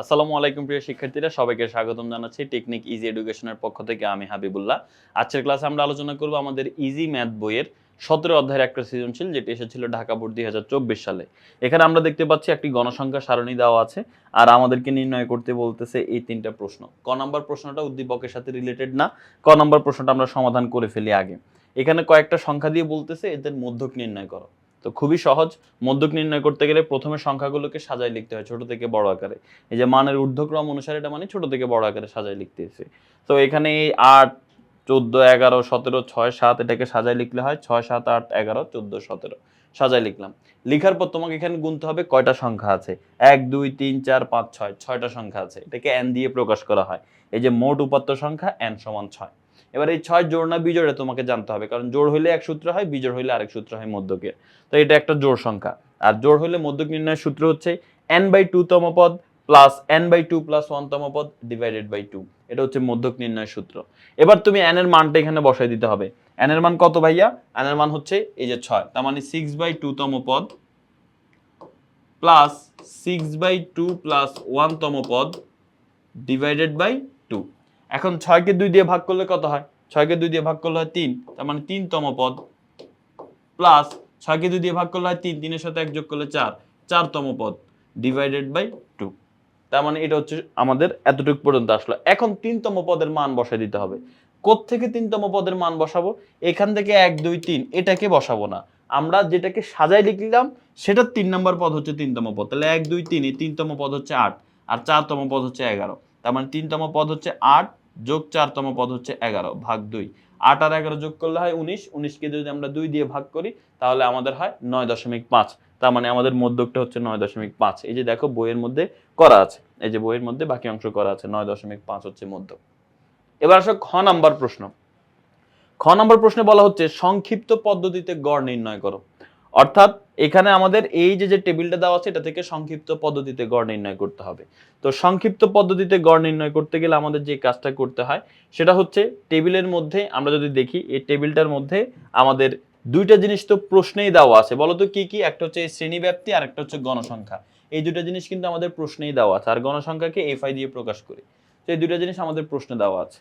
আসসালামু আলাইকুম প্রিয় শিক্ষার্থীরা, সবাইকে স্বাগতম জানাচ্ছি টেকনিক ইজি এডুকেশনের পক্ষ থেকে আমি হাবিবুল্লাহ। আজকের ক্লাসে আমরা আলোচনা করব আমাদের ইজি ম্যাথ বইয়ের সতেরো অধ্যায়ের একটা সৃজনশীল, যেটি এসেছিল ঢাকা বোর্ড দুই হাজার চব্বিশ সালে। এখানে আমরা দেখতে পাচ্ছি একটি গণসংখ্যা সারণী দেওয়া আছে, আর আমাদেরকে নির্ণয় করতে বলতেছে এই তিনটা প্রশ্ন। ক নম্বর প্রশ্নটা উদ্দীপকের সাথে রিলেটেড না, ক নম্বর প্রশ্নটা আমরা সমাধান করে ফেলি আগে। এখানে কয়েকটা সংখ্যা দিয়ে বলতেছে, এদের মধ্যক নির্ণয় করো। তো খুবই সহজ। মধ্যক নির্ণয় করতে গেলে প্রথমে সংখ্যাগুলোকে সাজায় লিখতে হয় ছোট থেকে বড় আকারে। এই যে মানের ঊর্ধ্বক্রম অনুসারে এটা মানে ছোট থেকে বড় আকারে সাজায় লিখতেছে তো এখানে এই আট, চোদ্দ, এগারো, সতেরো, ছয়, সাত এটাকে সাজায় লিখলে হয়। ছয়, সাত, আট, এগারো, চোদ্দ, সতেরো সাজায় লিখলাম। লিখার পর তোমাকে এখানে গুনতে হবে কয়টা সংখ্যা আছে? এক, দুই, তিন, চার, পাঁচ, ছয়। ছয়টা সংখ্যা আছে। এটাকে এন দিয়ে প্রকাশ করা হয়। এই যে মোট উপাত্ত সংখ্যা এন সমান ছয়। এবার এই ছয় জোড় না বিজোড়ে তোমাকে জানতে হবে, কারণ জোড় হইলে এক সূত্র হয়, বিজোড় হইলে আরেক সূত্র হয় মধ্যকের। তো এটা একটা জোড় সংখ্যা। আর জোড় হইলে মধ্যক নির্ণয়ের সূত্র হচ্ছে এন বাই টু তম পদ plus N by two plus one তম পদ ডিভাইডেড বাই টু এটা হচ্ছে মধ্যক নির্ণয়ের সূত্র। এবার তুমি এন এর মানটা এখানে বসাই দিতে হবে। এন এর মান কত ভাইয়া? এন এর মান হচ্ছে এই যে ছয়, তার মানে সিক্স বাই টু তম পদ plus six by two plus one তম পদ ডিভাইডেড বাই এখন ছয়কে দুই দিয়ে ভাগ করলে কত হয়? ছয়কে দুই দিয়ে ভাগ করলে হয় তিন। তার মানে তিনতম পদ প্লাস ছয়কে দুই দিয়ে ভাগ করলে হয় তিন, তিনের সাথে এক যোগ করলে চার। চারতম পদ ডিভাইডেড বাই টু তার মানে এটা হচ্ছে আমাদের এতটুকু পর্যন্ত আসলো। এখন তিনতম পদের মান বসাই দিতে হবে। থেকে তিনতম পদের মান বসাবো? এখান থেকে এক, দুই, তিন, এটাকে বসাবো না। আমরা যেটাকে সাজাই লিখলাম সেটার তিন নম্বর পদ হচ্ছে তিনতম পদ। তাহলে এক, দুই, তিন তিনতম পদ হচ্ছে আট, আর চারতম পদ হচ্ছে এগারো। তার মানে তিনতম পদ হচ্ছে আট যোগ চারতম পদ হচ্ছে এগারো, ভাগ দুই। আট আর এগারো যোগ করলে হয় উনিশ, উনিশকে যদি আমরা দুই দিয়ে ভাগ করি, তাহলে আমাদের হয় নয় দশমিক পাঁচ। তার মানে আমাদের মধ্যকটা হচ্ছে নয় দশমিক পাঁচ। এই যে দেখো, বইয়ের মধ্যে করা আছে। এই যে বইয়ের মধ্যে বাকি অংশ করা আছে, নয় দশমিক পাঁচ হচ্ছে মধ্যক। এবার আসো খ নাম্বার প্রশ্ন। খ নাম্বার প্রশ্নে বলা হচ্ছে, সংক্ষিপ্ত পদ্ধতিতে গড় নির্ণয় করো। অর্থাৎ এখানে আমাদের এই যে যে টেবিলটা দেওয়া আছে, এটা থেকে সংক্ষিপ্ত পদ্ধতিতে গড় নির্ণয় করতে হবে। তো সংক্ষিপ্ত পদ্ধতিতে গড় নির্ণয় করতে গেলে আমাদের যে কাজটা করতে হয়, সেটা হচ্ছে টেবিলের মধ্যে আমরা যদি দেখি, এই টেবিলটার মধ্যে আমাদের দুইটা জিনিস তো প্রশ্নেই দেওয়া আছে। বলো তো কি কি? একটা হচ্ছে শ্রেণি ব্যাপ্তি আর একটা হচ্ছে গণসংখ্যা। এই দুটো জিনিস কিন্তু আমাদের প্রশ্নেই দেওয়া আছে। আর গণসংখ্যাকে এফআই দিয়ে প্রকাশ করি। তো এই দুটো জিনিস আমাদের প্রশ্নে দেওয়া আছে।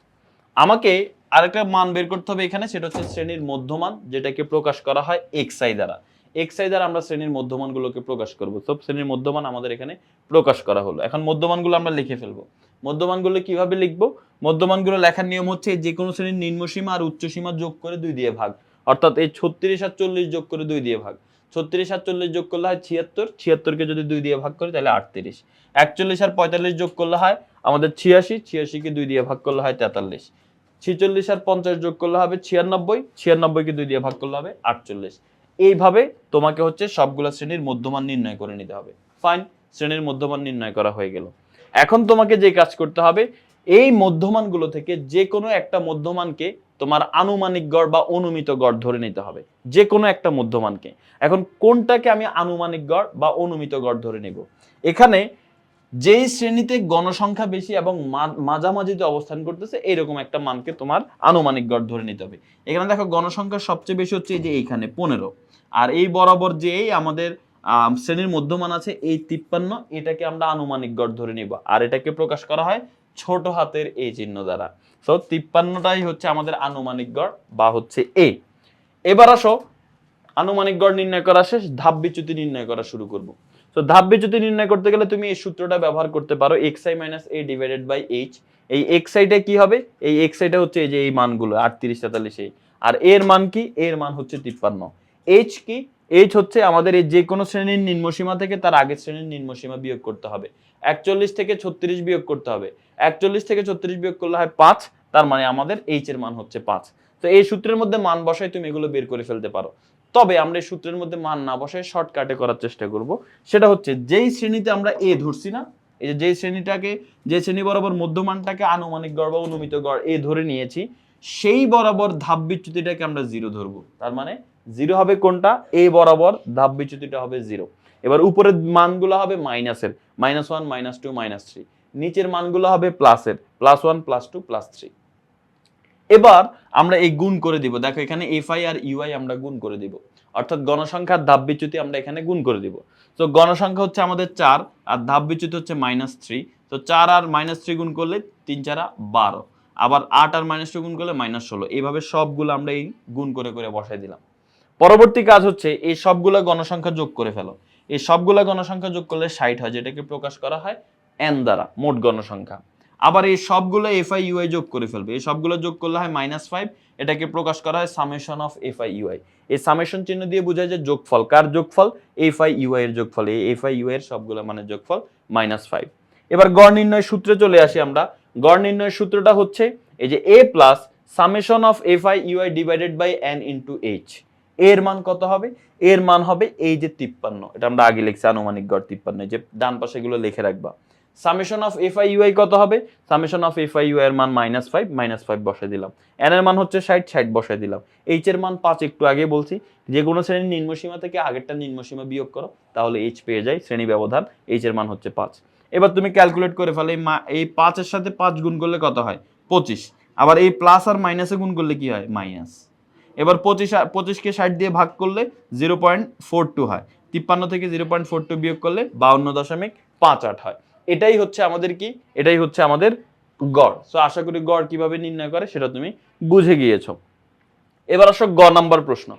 আমাকে আরেকটা মান বের করতে হবে এখানে, সেটা হচ্ছে শ্রেণির মধ্যমান, যেটাকে প্রকাশ করা হয় এক্সআই দ্বারা। এক্সআই দ্বারা আমরা শ্রেণির মধ্যমানগুলোকে প্রকাশ করব। সব শ্রেণির মধ্যমান আমাদের এখানে প্রকাশ করা হলো। এখন মধ্যমানগুলো আমরা লিখে ফেলব। মধ্যমানগুলো কীভাবে লিখব? মধ্যমানগুলো লেখার নিয়ম হচ্ছে যে কোনো শ্রেণির নিম্নসীমা আর উচ্চসীমা যোগ করে দুই দিয়ে ভাগ। অর্থাৎ এই ছত্রিশ আর চল্লিশ যোগ করে দুই দিয়ে ভাগ। ছত্রিশ আর চল্লিশ যোগ করলে হয় ছিয়াত্তর। ছিয়াত্তরকে যদি দুই দিয়ে ভাগ করি তাহলে আটত্রিশ। একচল্লিশ আর পঁয়তাল্লিশ যোগ করলে হয় আমাদের ছিয়াশি। ছিয়াশিকে দুই দিয়ে ভাগ করলে হয় তেতাল্লিশ। ছিচল্লিশ আর পঞ্চাশ যোগ করলে হবে ছিয়ানব্বই। ছিয়ানব্বইকে দুই দিয়ে ভাগ করলে হবে আটচল্লিশ। এইভাবে তোমাকে হচ্ছে সবগুলো শ্রেণির মধ্যমান নির্ণয় করে নিতে হবে। ফাইন শ্রেণির মধ্যমান নির্ণয় করা হয়ে গেল। এখন তোমাকে যে কাজ করতে হবে, এই মধ্যমানগুলো থেকে যে কোনো একটা মধ্যমানকে তোমার আনুমানিক গড় বা অনুমিত গড় ধরে নিতে হবে। যে কোনো একটা মধ্যমানকে। এখন কোনটাকে আমি আনুমানিক গড় বা অনুমিত গড় ধরে নেব? এখানে যেই শ্রেণীতে গণসংখ্যা বেশি এবং মাঝামাঝিতে অবস্থান করতেছে এরকম একটা মানকে তোমার আনুমানিক গড় ধরে নিতে হবে। এখানে দেখো গণসংখ্যা সবচেয়ে বেশি হচ্ছে এই যে এইখানে, পনেরো। আর এই বরাবর যে আমাদের শ্রেণির মধ্যমান আছে, এই তিপ্পান্ন, এটাকে আমরা আনুমানিক গড় ধরে নিব। আর এটাকে প্রকাশ করা হয় ছোট হাতের এই চিহ্ন দ্বারা। তো তিপ্পান্নটাই হচ্ছে আমাদের আনুমানিক গড়, বা হচ্ছে এ। এবার আসো, আনুমানিক গড় নির্ণয় করা শেষ, ধাপ বিচ্যুতি নির্ণয় করা শুরু করব। তো ধাপ বিচ্যুতি নির্ণয় করতে গেলে তুমি এই সূত্রটা ব্যবহার করতে পারো X I minus A divided by H এই এক্স আইটা কি হবে? এই এক্স আইটা হচ্ছে এই যে এই মানগুলো, আটত্রিশ, তেতাল্লিশ আর এর মান কি? এর মান হচ্ছে তিপ্পান্ন। এইচ কি? এইচ হচ্ছে আমাদের এই যে কোনো শ্রেণির নিম্নসীমা থেকে তার আগের শ্রেণির নিম্নসীমা বিয়োগ করতে হবে। একচল্লিশ থেকে ছত্রিশ বিয়োগ করতে হবে। একচল্লিশ থেকে ছত্রিশ বিয়োগ করলে হয় পাঁচ, তার মানে আমাদের এইচ এর মান হচ্ছে পাঁচ। তো এই সূত্রের মধ্যে মান বসায় তুমি এগুলো বের করে ফেলতে পারো। তবে আমরা এই সূত্রের মধ্যে মান না বসায় শর্টকাটে করার চেষ্টা করব। সেটা হচ্ছে যেই শ্রেণীতে আমরা এ ধরছি না, এই যে যেই শ্রেণীটাকে, যে শ্রেণি বরাবর মধ্যমানটাকে আনুমানিক গড় বা অনুমিত গড় এ ধরে নিয়েছি, সেই বরাবর ধাপ বিচ্যুতিটাকে আমরা জিরো ধরবো। তার মানে জিরো হবে কোনটা? এ বরাবর ধাপ বিচ্যুতিটা হবে জিরো এবার উপরের মানগুলো হবে মাইনাসের minus one minus two minus three নিচের মানগুলো হবে প্লাসের plus one plus two plus three এবার আমরা এই গুণ করে দিব। দেখো এখানে এফ আই আর ইউআই আমরা গুণ করে দিব। অর্থাৎ গণসংখ্যার ধাপ বিচ্যুতি আমরা এখানে গুণ করে দিব। তো গণসংখ্যা হচ্ছে আমাদের চার আর ধাপ বিচ্যুতি হচ্ছে মাইনাস থ্রি তো চার আর মাইনাস থ্রি গুণ করলে তিন চারা বারো। আবার আট আর মাইনাস টু গুণ করলে মাইনাস ষোলো। এইভাবে সবগুলো আমরা এই গুণ করে করে বসাই দিলাম। পরবর্তী কাজ হচ্ছে এই সবগুলো গণসংখ্যা যোগ করে ফেলো। এই সবগুলো গণসংখ্যা যোগ করলে ষাট হয়, যেটাকে প্রকাশ করা হয় এন দ্বারা, মোট গণসংখ্যা। আবার এই সবগুলো এফ আই ইউআই যোগ করে ফেলবে। এই সবগুলো যোগ করলে হয় মাইনাস ফাইভ এটাকে প্রকাশ করা হয় summation of F I U I এই সামেশন চিহ্ন দিয়ে বোঝায় যে যোগফল, কার যোগফল? এফ আই ইউআই এর যোগফল। এই এফ আই ইউআই এর সবগুলো মানে যোগফল মাইনাস ফাইভ এবার গড় নির্ণয় সূত্রে চলে আসি আমরা। গড় নির্ণয়ের সূত্রটা হচ্ছে এই যে A plus summation of F I U I divided by N into H এর মান কত হবে? এর মান হবে এই যে তিপ্পান্ন। এটা আমরা আগে লিখছি, আনুমানিক গড় তিপ্পান্ন। যে ডান পাশে এগুলো লিখে রাখবা। Summation of F I U I কত হবে? Summation of F I U এর মান মাইনাস ফাইভ মাইনাস ফাইভ বসাই দিলাম। এন এর মান হচ্ছে ষাট ষাট বসাই দিলাম। এইচ এর মান পাঁচ একটু আগে বলছি, যে কোনো শ্রেণির নিম্নসীমা থেকে আগেরটা নিম্নসীমা বিয়োগ করো, তাহলে এইচ পেয়ে যায় শ্রেণি ব্যবধান। এইচ এর মান হচ্ছে পাঁচ। এবার তুমি ক্যালকুলেট করে ফেলে, এই মা- এই পাঁচের সাথে পাঁচ গুণ করলে কত হয়? পঁচিশ। আবার এই প্লাস আর মাইনাসে গুণ করলে কি হয়? মাইনাস এবার পঁচিশ পঁচিশকে ষাট দিয়ে ভাগ করলে জিরো পয়েন্ট ফোর টু হয়। তিপ্পান্ন থেকে জিরো পয়েন্ট ফোর টু বিয়োগ করলে বাউন্ন দশমিক পাঁচ আট হয়। এটাই হচ্ছে আমাদের কি? এটাই হচ্ছে আমাদের গড়। সো আশা করি গড় কীভাবে নির্ণয় করে সেটা তুমি বুঝে গিয়েছো। এবার আসো গ নাম্বার প্রশ্ন।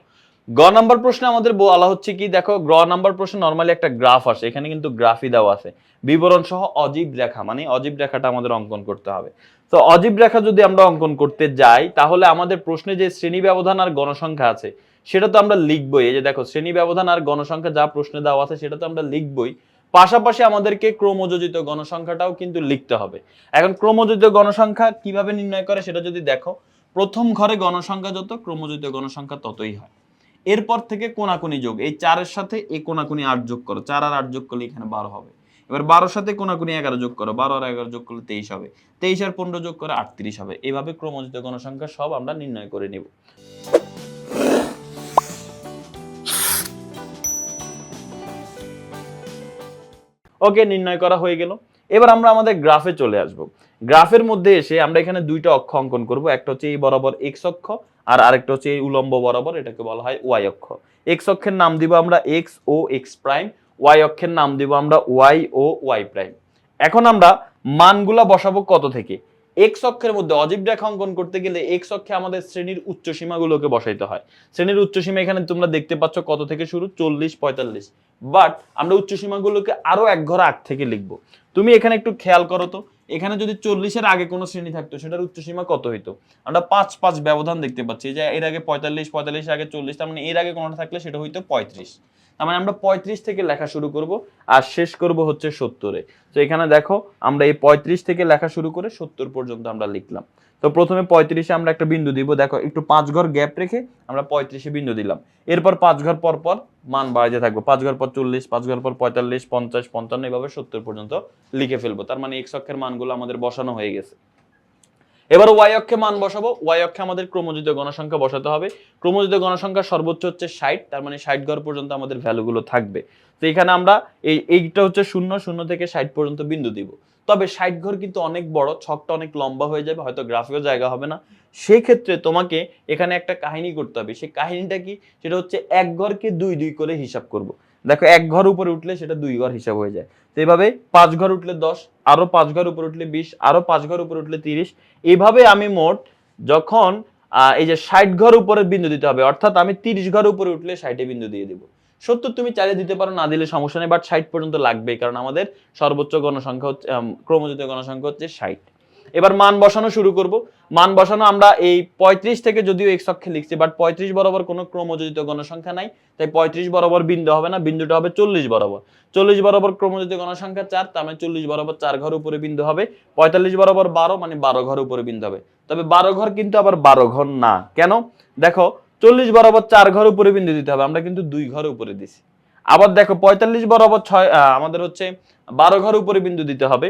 গ নাম্বার প্রশ্নে আমাদের বলা হচ্ছে কি, দেখো, গ নাম্বার প্রশ্নে নর্মালি একটা গ্রাফ আসে। এখানে কিন্তু গ্রাফই দেওয়া আছে। বিবরণ সহ অজীব রেখা মানে অজীব রেখাটা আমাদের অঙ্কন করতে হবে। তো অজীব রেখা যদি আমরা অঙ্কন করতে যাই, তাহলে আমাদের প্রশ্নে যে শ্রেণি ব্যবধান আর গণসংখ্যা আছে, সেটা তো আমরা লিখবই। এই যে দেখো, শ্রেণি ব্যবধান আর গণসংখ্যা যা প্রশ্নে দেওয়া আছে, সেটা তো আমরা লিখবই। পাশাপাশি আমাদেরকে ক্রমযোজিত গণসংখ্যাটাও কিন্তু লিখতে হবে। এখন ক্রমযোজিত গণসংখ্যা কীভাবে নির্ণয় করে সেটা যদি দেখো, প্রথম ঘরে গণসংখ্যা যত, ক্রমযোজিত গণসংখ্যা ততই হয়। এরপর থেকে কোনাকুনি যোগ, এই চারের সাথে এই কোনাকুনি আট যোগ করো, চার আর আট যোগ করলে এখানে বারো হবে। এবার বারোর সাথে কোনাকুনি এগারো যোগ করো, বারো আর এগারো যোগ করলে তেইশ হবে। তেইশ আর পনেরো যোগ করে আটত্রিশ হবে। এইভাবে ক্রমযোজিত গণসংখ্যা সব আমরা নির্ণয় করে নিব। ওকে নির্ণয় করা হয়ে গেল। এবার আমরা আমাদের গ্রাফে চলে আসব। গ্রাফের মধ্যে এসে আমরা এখানে দুইটা অক্ষ অঙ্কন করব। একটা হচ্ছে এই বরাবর এক্স অক্ষ আর আরেকটা হচ্ছে এই উলম্ব বরাবর, এটাকে বলা হয় ওয়াই অক্ষ। এক্স অক্ষের নাম দিব আমরা এক্স ও এক্স প্রাইম ওয়াই অক্ষের নাম দিব আমরা ওয়াই ও ওয়াই প্রাইম এখন আমরা মানগুলা বসাবো কত থেকে? এক্স অক্ষের মধ্যে অজীব রেখা অঙ্কন করতে গেলে এক্স অক্ষে আমাদের শ্রেণির উচ্চ সীমাগুলোকে বসাইতে হয়। শ্রেণির উচ্চ সীমা এখানে তোমরা দেখতে পাচ্ছ কত থেকে শুরু? চল্লিশ, পঁয়তাল্লিশ। বাট আমরা উচ্চ সীমাগুলোকে আরও এক ঘর আগ থেকে লিখব। তুমি এখানে একটু খেয়াল করো তো। এখানে যদি চল্লিশের আগে কোনো শ্রেণি থাকতো, সেটার উচ্চ সীমা কত হইতো? আমরা পাঁচ পাঁচ ব্যবধান দেখতে পাচ্ছি। যে এর আগে পঁয়তাল্লিশ পঁয়তাল্লিশ, আগে চল্লিশ, তার মানে এর আগে কোনোটা থাকলে সেটা হইতো পঁয়ত্রিশ। তার মানে আমরা পঁয়ত্রিশ থেকে লেখা শুরু করব আর শেষ করব হচ্ছে সত্তরে। তো এখানে দেখো, আমরা এই পঁয়ত্রিশ থেকে লেখা শুরু করে সত্তর পর্যন্ত আমরা লিখলাম। তো প্রথমে পঁয়ত্রিশে আমরা একটা বিন্দু দিব। দেখো, একটু পাঁচ ঘর গ্যাপ রেখে আমরা পঁয়ত্রিশে বিন্দু দিলাম। এরপর পাঁচ ঘর পর পর মান বাড়াতে থাকব। পাঁচ ঘর পর চল্লিশ, পাঁচ ঘর পর পঁয়তাল্লিশ, পঞ্চাশ, পঞ্চান্ন এভাবে সত্তর পর্যন্ত লিখে ফেলব। তার মানে এক্স অক্ষের মানগুলো আমাদের বসানো হয়ে গেছে। এবার ওয়াই অক্ষে মান বসাবো। ওয়াই অক্ষে আমাদের ক্রমজিত গণসংখ্যা বসাতে হবে। ক্রমজিত গণসংখ্যা সর্বোচ্চ হচ্ছে ষাট, তার মানে ষাট ঘর পর্যন্ত আমাদের ভ্যালুগুলো থাকবে। তো এখানে আমরা এই, এইটা হচ্ছে শূন্য শূন্য থেকে ষাট পর্যন্ত বিন্দু দিব। তবে ষাট ঘর কিন্তু অনেক বড়, ছকটা অনেক লম্বা হয়ে যাবে, হয়তো গ্রাফেও জায়গা হবে না। সেই ক্ষেত্রে তোমাকে এখানে একটা কাহিনী করতে হবে। সেই কাহিনীটা কি? সেটা হচ্ছে এক ঘরকে দুই দুই করে হিসাব করব। দেখো, এক ঘর উপরে উঠলে সেটা দুই ঘর হিসাব হয়ে যায়। তো এইভাবে পাঁচ ঘর উঠলে দশ, আরও পাঁচ ঘর উপরে উঠলে বিশ, আরও পাঁচ ঘর উপরে উঠলে তিরিশ। এভাবে আমি মোট যখন এই যে ষাট ঘর উপরে বিন্দু দিতে হবে, অর্থাৎ আমি তিরিশ ঘর উপরে উঠলে ষাটে বিন্দু দিয়ে দিব। সত্তর তুমি চালিয়ে দিতে পারো, না দিলে সমস্যা নেই বাট ষাট পর্যন্ত লাগবে কারণ আমাদের সর্বোচ্চ গণসংখ্যা হচ্ছে ক্রমজিত গণসংখ্যা হচ্ছে ষাট। এবার মান বসানো শুরু করব। মান বসানো আমরা এই পঁয়ত্রিশ থেকে যদিও এক্স অক্ষে লিখছি বাট পঁয়ত্রিশ বরাবর কোনো ক্রমযোজিত গণসংখ্যা নাই, তাই পঁয়ত্রিশ বরাবর বিন্দু হবে না, বিন্দুটা হবে চল্লিশ বরাবর। চল্লিশ বরাবর ক্রমযোজিত গণসংখ্যা চার, তার মানে চল্লিশ বরাবর চার ঘর উপরে বিন্দু হবে, পঁয়তাল্লিশ বরাবর বারো মানে বারো ঘর উপরে বিন্দু হবে। তবে বারো ঘর কিন্তু আবার বারো ঘর না। কেন? দেখো চল্লিশ বরাবর চার ঘর উপরে বিন্দু দিতে হবে, আমরা কিন্তু দুই ঘর উপরে দিছি। আবার দেখো পঁয়তাল্লিশ বরাবর ছয় আমাদের হচ্ছে বারো ঘর উপরে বিন্দু দিতে হবে।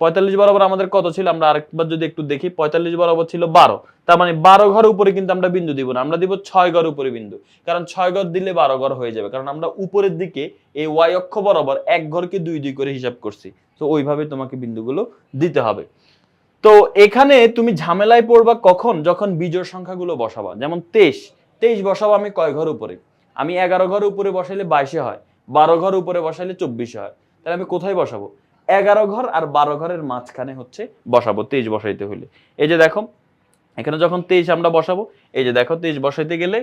পঁয়তাল্লিশ বরাবর আমাদের কত ছিল? আমরা আরেকবার যদি একটু দেখি, পঁয়তাল্লিশ বরাবর ছিল বারো। তার মানে বারো ঘর উপরে কিন্তু আমরা বিন্দু দিব না, আমরা দিব ছয় ঘর উপরে বিন্দু। কারণ ছয় ঘর দিলে বারো ঘর হয়ে যাবে, কারণ আমরা উপরের দিকে এই ওয়াই অক্ষ বরাবর এক ঘরকে দুই দুই করে হিসাব করছি। তো ওইভাবে তোমাকে বিন্দুগুলো দিতে হবে। তো এখানে তুমি ঝামেলায় পড়বা কখন? যখন বিজোড় সংখ্যাগুলো বসাবা। যেমন তেইশ। তেইশ বসাবো আমি কয় ঘর উপরে? আমি এগারো ঘর উপরে বসাইলে বাইশে হয়। বারো ঘর উপরে বসাইলে চব্বিশে হয়। তাহলে আমি কোথায় বসাবো? এগারো ঘর আর বারো ঘরের মাঝখানে হচ্ছে বসাবো, তেইশ বসাইতে হইলে। এই যে দেখো, এখানে যখন তেইশ আমরা বসাবো, এই যে দেখো, তেইশ বসাইতে গেলে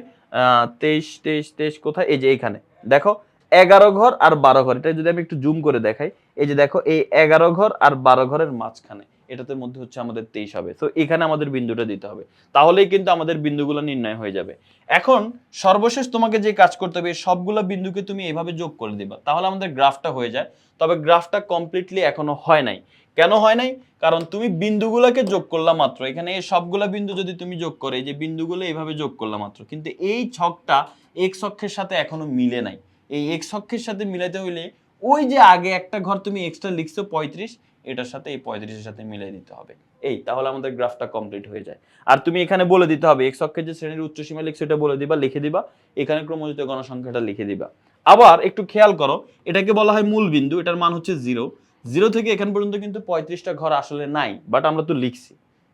তেইশ তেইশ তেইশ কোথায়? এই যে এইখানে। দেখো, এগারো ঘর আর বারো ঘর। এটা যদি আমি একটু জুম করে দেখাই, এই যে দেখো, এই এগারো ঘর আর বারো ঘরের মাঝখানে। এটাতে মধ্যে হচ্ছে আমাদের তেইশ হবে। তো এখানে আমাদের বিন্দুটা দিতে হবে। তাহলেই কিন্তু আমাদের বিন্দুগুলো নির্ণয় হয়ে যাবে। এখন, সর্বশেষ তোমাকে যে কাজ করতে হবে, সবগুলো বিন্দুকে তুমি এভাবে যোগ করে দিবা। তাহলে আমাদের গ্রাফটা হয়ে যায়। তবে গ্রাফটা কমপ্লিটলি এখনও হয় নাই। কেন হয় নাই? কারণ তুমি বিন্দুগুলোকে যোগ করলা মাত্র। এখানে এই সবগুলা বিন্দু যদি তুমি যোগ করে যে বিন্দুগুলো এইভাবে যোগ করলা মাত্র। কিন্তু এই ছকটা এক্স অক্ষের সাথে এখনও মিলে নাই। এই এক্স অক্ষের সাথে মিলাইতে হইলে ওই যে আগে একটা ঘর তুমি এক্সট্রা লিখছো পঁয়ত্রিশ, এটার সাথে এই পঁয়ত্রিশের সাথে মিলাই দিতে হবে। এই, তাহলে আমাদের গ্রাফটা কমপ্লিট হয়ে যায়। আর তুমি এখানে বলে দিতে হবে এক্স অক্ষের যে শ্রেণির উচ্চ সীমা লিখছো, এটা বলে দিবা, লিখে দিবা, এখানে ক্রমজিত গণসংখ্যাটা লিখে দিবা। আবার একটু খেয়াল করো, এটাকে বলা হয় মূল বিন্দু, এটার মান হচ্ছে জিরো জিরো থেকে এখান পর্যন্ত কিন্তু পঁয়ত্রিশটা ঘর আসলে নাই বাট আমরা তো লিখছি।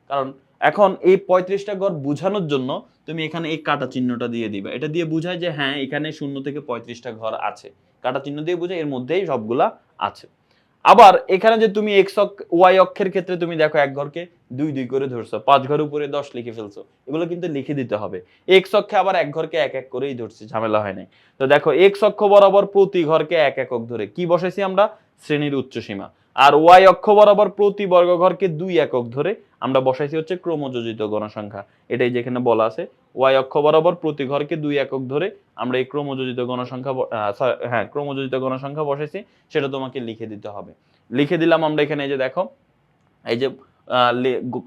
কারণ এখন এই পঁয়ত্রিশটা ঘর বোঝানোর জন্য তুমি এখানে এই কাটা চিহ্নটা দিয়ে দিবা। এটা দিয়ে বোঝায় যে হ্যাঁ এখানে শূন্য থেকে পঁয়ত্রিশটা ঘর আছে। কাটা চিহ্ন দিয়ে বুঝে এর মধ্যেই সবগুলা আছে। আবার এখানে যে তুমি এক্স ওয়াই অক্ষের ক্ষেত্রে তুমি দেখো এক ঘরকে দুই দুই করে ধরছো, পাঁচ ঘর উপরে দশ লিখে ফেলছো, এগুলো কিন্তু লিখে দিতে হবে। এক্স অক্ষে আবার এক ঘরকে এক এক করেই ধরছি, ঝামেলা হয় নাই। তো দেখো এক্স অক্ষ বরাবর প্রতি ঘরকে এক একক ধরে কি বসেছি আমরা? শ্রেণির উচ্চ সীমা আর ওয়াই অক্ষ বরাবর প্রতি বর্গ ঘরকে দুই একক ধরে আমরা বসাইছি হচ্ছে ক্রমযোজিত গণসংখ্যা এটাই যেখানে বলা আছে, ওয়াই অক্ষ বরাবর প্রতি ঘরকে দুই একক ধরে আমরা এই ক্রমযোজিত গণসংখ্যা হ্যাঁ ক্রমযোজিত গণসংখ্যা বসাইছি, সেটা তোমাকে লিখে দিতে হবে। লিখে দিলাম আমরা এখানে এই যে দেখো, এই যে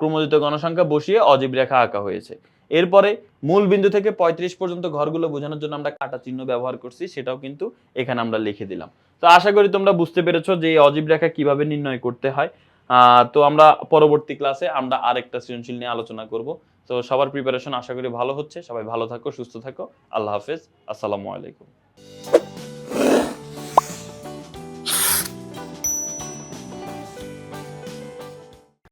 ক্রমযোজিত গণসংখ্যা বসিয়ে অজীব রেখা আঁকা হয়েছে। এরপরে মূল বিন্দু থেকে পঁয়ত্রিশ পর্যন্ত ঘরগুলো বোঝানোর জন্য আমরা কাটা চিহ্ন ব্যবহার করছি, সেটাও কিন্তু এখানে আমরা লিখে দিলাম। তো আশা করি তোমরা বুঝতে পেরেছ যে অজীব রেখা কীভাবে নির্ণয় করতে হয়। তো আমরা পরবর্তী ক্লাসে আমরা আরেকটা সৃজনশীল নিয়ে আলোচনা করব। তো সবার প্রিপারেশন আশা করি ভালো হচ্ছে। সবাই ভালো থাকো, সুস্থ থাকো। আল্লাহ হাফেজ। আসসালামু আলাইকুম।